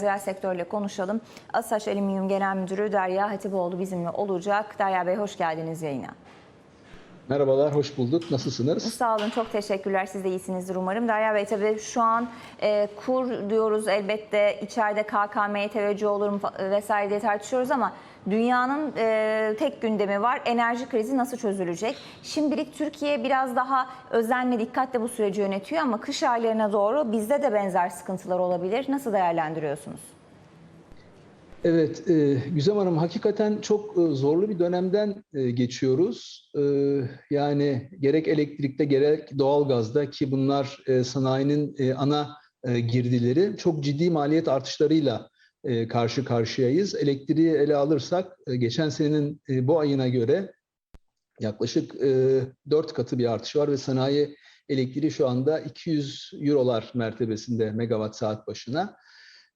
özel sektörle konuşalım. Asaş Alüminyum Genel Müdürü Derya Hatipoğlu bizimle olacak. Derya Bey hoş geldiniz yayına. Merhabalar, hoş bulduk. Nasılsınız? Sağ olun, çok teşekkürler. Siz de iyisinizdir umarım. Derya Bey tabii şu an e, kur diyoruz elbette içeride KKM'ye teveccüh olur mu vesaire diye tartışıyoruz ama dünyanın e, tek gündemi var. Enerji krizi nasıl çözülecek? Şimdilik Türkiye biraz daha özenle, dikkatle bu süreci yönetiyor ama kış aylarına doğru bizde de benzer sıkıntılar olabilir. Nasıl değerlendiriyorsunuz? Evet, e, Güzem Hanım hakikaten çok e, zorlu bir dönemden e, geçiyoruz. E, yani gerek elektrikte gerek doğalgazda ki bunlar e, sanayinin e, ana e, girdileri çok ciddi maliyet artışlarıyla e, karşı karşıyayız. Elektriği ele alırsak e, geçen senenin e, bu ayına göre yaklaşık e, 4 katı bir artış var ve sanayi elektriği şu anda 200 eurolar mertebesinde megawatt saat başına.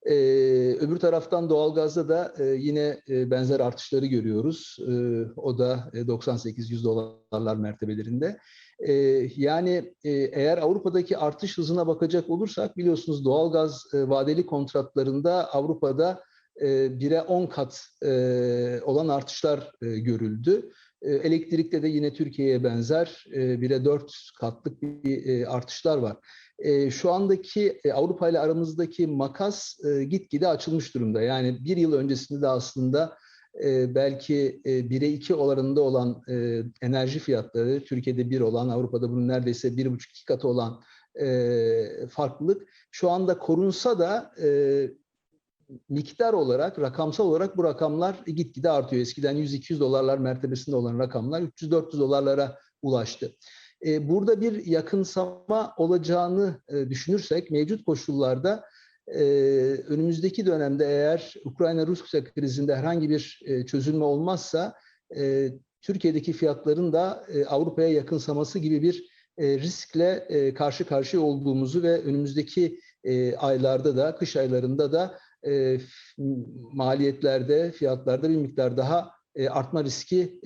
Ee, öbür taraftan doğalgazda da e, yine e, benzer artışları görüyoruz. E, o da e, 98-100 dolarlar mertebelerinde. E, yani e, eğer Avrupa'daki artış hızına bakacak olursak biliyorsunuz doğalgaz e, vadeli kontratlarında Avrupa'da e, 1'e 10 kat e, olan artışlar e, görüldü. E, Elektrikte de yine Türkiye'ye benzer e, 1'e 4 katlık bir e, artışlar var e, şu andaki e, Avrupa ile aramızdaki makas e, gitgide açılmış durumda. Yani bir yıl öncesinde de aslında e, belki e, 1'e 2 oranında olan e, enerji fiyatları, Türkiye'de 1 olan, Avrupa'da bunun neredeyse 1,5-2 katı olan farklılık şu anda korunsa da miktar olarak, rakamsal olarak bu rakamlar gitgide artıyor. Eskiden 100-200 dolarlar mertebesinde olan rakamlar 300-400 dolarlara ulaştı. E, burada bir yakınsama olacağını e, düşünürsek mevcut koşullarda e, önümüzdeki dönemde eğer Ukrayna-Rusya krizinde herhangi bir çözülme olmazsa Türkiye'deki fiyatların da Avrupa'ya yakınsaması gibi bir riskle karşı karşıya olduğumuzu ve önümüzdeki aylarda da, kış aylarında da maliyetlerde, fiyatlarda bir miktar daha artma riski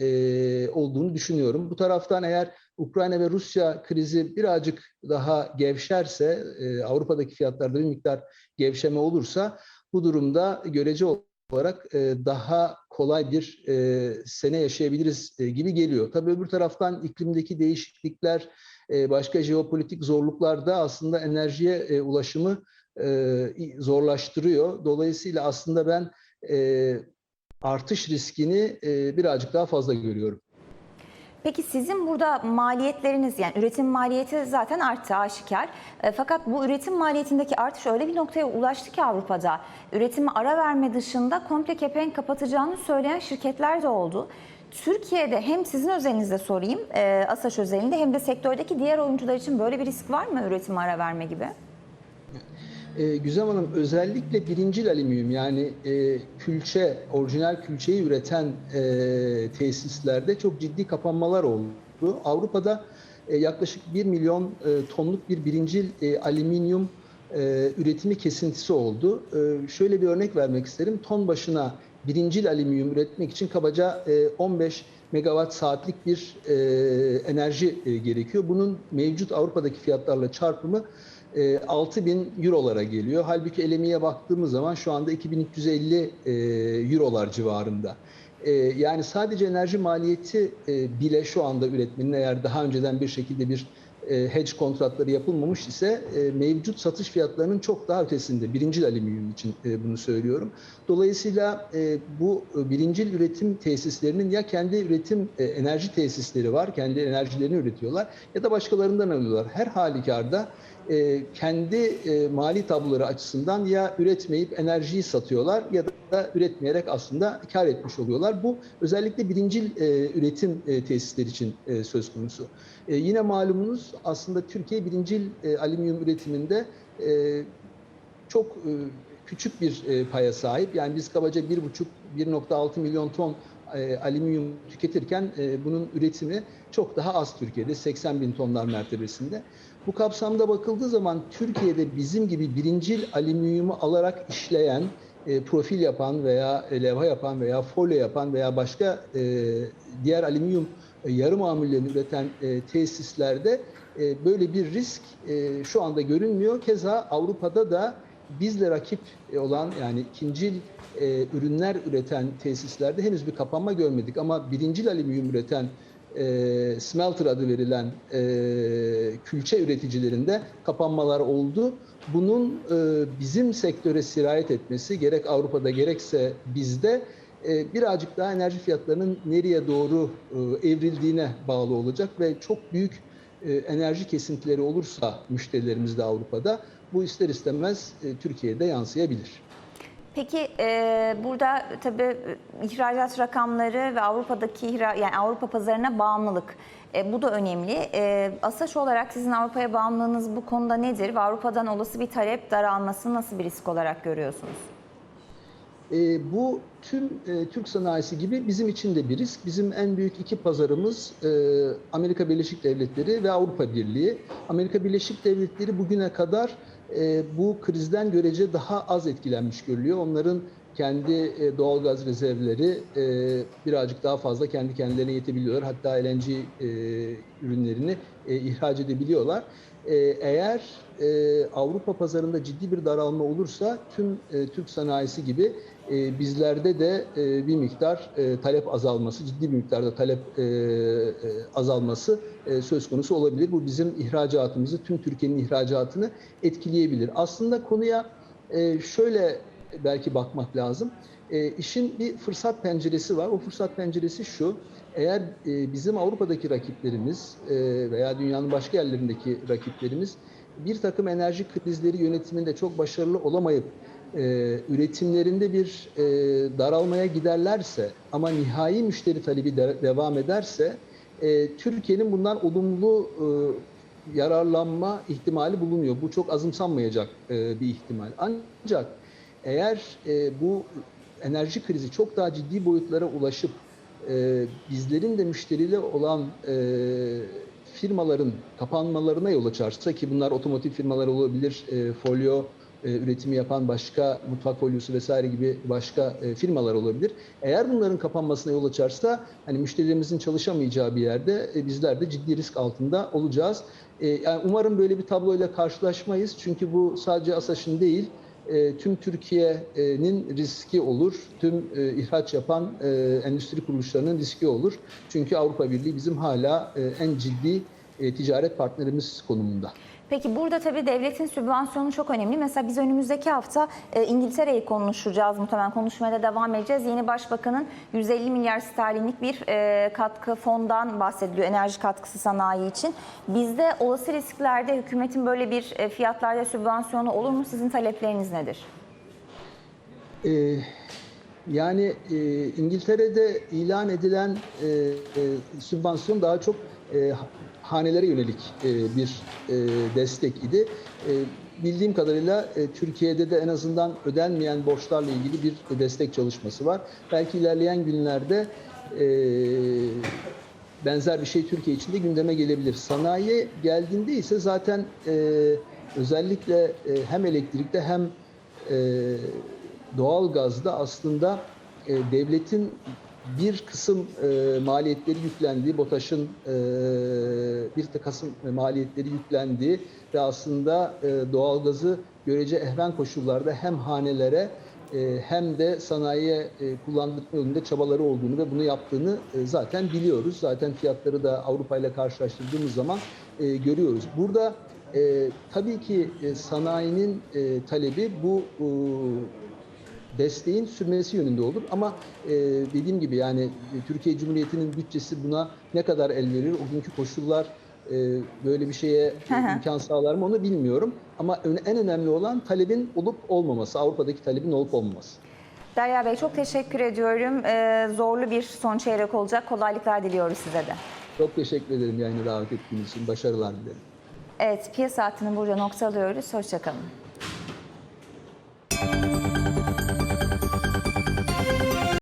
olduğunu düşünüyorum. Bu taraftan eğer Ukrayna ve Rusya krizi birazcık daha gevşerse, e, Avrupa'daki fiyatlarda bir miktar gevşeme olursa bu durumda görece olarak e, daha kolay bir e, sene yaşayabiliriz gibi geliyor. Tabii öbür taraftan iklimdeki değişiklikler, başka jeopolitik zorluklar da aslında enerjiye ulaşımı zorlaştırıyor. Dolayısıyla aslında ben artış riskini birazcık daha fazla görüyorum. Peki sizin burada maliyetleriniz yani üretim maliyeti zaten arttı aşikar. E, fakat bu üretim maliyetindeki artış öyle bir noktaya ulaştı ki Avrupa'da. Üretime ara verme dışında komple kepenk kapatacağını söyleyen şirketler de oldu. Türkiye'de hem sizin özelinizde sorayım, e, ASAŞ özelinde hem de sektördeki diğer oyuncular için böyle bir risk var mı üretim ara verme gibi? E, Güzem Hanım özellikle birincil alüminyum yani e, külçe, orijinal külçeyi üreten e, tesislerde çok ciddi kapanmalar oldu. Avrupa'da e, yaklaşık 1 milyon e, tonluk bir birincil e, alüminyum e, üretimi kesintisi oldu. E, şöyle bir örnek vermek isterim. Ton başına birincil alüminyum üretmek için kabaca e, 15 megawatt saatlik bir e, enerji e, gerekiyor. Bunun mevcut Avrupa'daki fiyatlarla çarpımı 6 bin eurolara geliyor. Halbuki elemiye baktığımız zaman şu anda 2350 eurolar civarında. Yani sadece enerji maliyeti bile şu anda üretmenin eğer daha önceden bir şekilde bir hedge kontratları yapılmamış ise mevcut satış fiyatlarının çok daha ötesinde. Birincil alüminyum için bunu söylüyorum. Dolayısıyla bu birincil üretim tesislerinin ya kendi üretim enerji tesisleri var, kendi enerjilerini üretiyorlar ya da başkalarından alıyorlar. Her halükarda kendi mali tabloları açısından ya üretmeyip enerjiyi satıyorlar ya da üretmeyerek aslında kar etmiş oluyorlar. Bu özellikle birincil üretim tesisleri için söz konusu. Yine malumunuz aslında Türkiye birincil alüminyum üretiminde çok küçük bir paya sahip. Yani biz kabaca 1,5-1,6 milyon ton alüminyum tüketirken bunun üretimi çok daha az Türkiye'de 80 bin tonlar mertebesinde. Bu kapsamda bakıldığı zaman Türkiye'de bizim gibi birincil alüminyumu alarak işleyen, e, profil yapan veya levha yapan veya folyo yapan veya başka e, diğer alüminyum e, yarı mamullerini üreten e, tesislerde e, böyle bir risk e, şu anda görünmüyor. Keza Avrupa'da da bizle rakip olan yani ikincil e, ürünler üreten tesislerde henüz bir kapanma görmedik. Ama birincil alüminyum üreten e, smelter adı verilen e, külçe üreticilerinde kapanmalar oldu. Bunun e, bizim sektöre sirayet etmesi gerek Avrupa'da gerekse bizde e, birazcık daha enerji fiyatlarının nereye doğru e, evrildiğine bağlı olacak ve çok büyük e, enerji kesintileri olursa müşterilerimizde Avrupa'da bu ister istemez e, Türkiye'de yansıyabilir. Peki e, burada tabii e, ihracat rakamları ve Avrupa'daki ihra, yani Avrupa pazarına bağımlılık e, bu da önemli. E, ASAŞ olarak sizin Avrupa'ya bağımlılığınız bu konuda nedir ve Avrupa'dan olası bir talep daralması nasıl bir risk olarak görüyorsunuz? E, bu tüm e, Türk sanayisi gibi bizim için de bir risk. Bizim en büyük iki pazarımız e, Amerika Birleşik Devletleri ve Avrupa Birliği. Amerika Birleşik Devletleri bugüne kadar e, bu krizden görece daha az etkilenmiş görülüyor. Onların kendi e, doğalgaz rezervleri e, birazcık daha fazla kendi kendilerine yetebiliyorlar. Hatta LNG e, ürünlerini e, ihraç edebiliyorlar. E, eğer e, Avrupa pazarında ciddi bir daralma olursa tüm e, Türk sanayisi gibi e, bizlerde de bir miktar talep azalması, ciddi bir miktarda talep azalması söz konusu olabilir. Bu bizim ihracatımızı, tüm Türkiye'nin ihracatını etkileyebilir. Aslında konuya şöyle belki bakmak lazım. E, işin bir fırsat penceresi var. O fırsat penceresi şu. Eğer e, bizim Avrupa'daki rakiplerimiz e, veya dünyanın başka yerlerindeki rakiplerimiz bir takım enerji krizleri yönetiminde çok başarılı olamayıp e, üretimlerinde bir e, daralmaya giderlerse ama nihai müşteri talebi de, devam ederse e, Türkiye'nin bundan olumlu e, yararlanma ihtimali bulunuyor. Bu çok azımsanmayacak e, bir ihtimal. Ancak eğer e, bu enerji krizi çok daha ciddi boyutlara ulaşıp e, bizlerin de müşteriyle olan e, firmaların kapanmalarına yol açarsa ki bunlar otomotiv firmaları olabilir, e, folyo e, üretimi yapan başka mutfak folyosu vesaire gibi başka e, firmalar olabilir. Eğer bunların kapanmasına yol açarsa hani müşterilerimizin çalışamayacağı bir yerde e, bizler de ciddi risk altında olacağız. E, yani umarım böyle bir tabloyla karşılaşmayız. Çünkü bu sadece ASAŞ'ın değil, e, tüm Türkiye'nin riski olur. Tüm e, ihraç yapan e, endüstri kuruluşlarının riski olur. Çünkü Avrupa Birliği bizim hala e, en ciddi e, ticaret partnerimiz konumunda. Peki burada tabii devletin sübvansiyonu çok önemli. Mesela biz önümüzdeki hafta e, İngiltere'yi konuşacağız. Muhtemelen konuşmaya da devam edeceğiz. Yeni başbakanın 150 milyar sterlinlik bir e, katkı fondan bahsediliyor. Enerji katkısı sanayi için. Bizde olası risklerde hükümetin böyle bir e, fiyatlarda sübvansiyonu olur mu? Sizin talepleriniz nedir? Ee, yani e, İngiltere'de ilan edilen e, e, sübvansiyon daha çok e, hanelere yönelik e, bir e, destek idi. E, bildiğim kadarıyla e, Türkiye'de de en azından ödenmeyen borçlarla ilgili bir destek çalışması var. Belki ilerleyen günlerde e, benzer bir şey Türkiye için de gündeme gelebilir. Sanayiye geldiğinde ise zaten e, özellikle e, hem elektrikte hem e, doğal gazda aslında e, devletin bir kısım e, maliyetleri yüklendiği, BOTAŞ'ın e, bir kısım maliyetleri yüklendiği ve aslında e, doğalgazı görece ehven koşullarda hem hanelere e, hem de sanayiye e, kullandırma yönünde çabaları olduğunu ve bunu yaptığını e, zaten biliyoruz. Zaten fiyatları da Avrupa ile karşılaştırdığımız zaman e, görüyoruz. Burada e, tabii ki e, sanayinin e, talebi bu e, desteğin sürmesi yönünde olur. Ama e, dediğim gibi yani e, Türkiye Cumhuriyeti'nin bütçesi buna ne kadar el verir? O günkü koşullar e, böyle bir şeye imkan sağlar mı onu bilmiyorum. Ama en önemli olan talebin olup olmaması, Avrupa'daki talebin olup olmaması. Derya Bey çok teşekkür ediyorum. E, zorlu bir son çeyrek olacak. Kolaylıklar diliyoruz size de. Çok teşekkür ederim yayına davet ettiğiniz için. Başarılar dilerim. Evet, piyasa hattını burada noktalıyoruz. Hoşçakalın.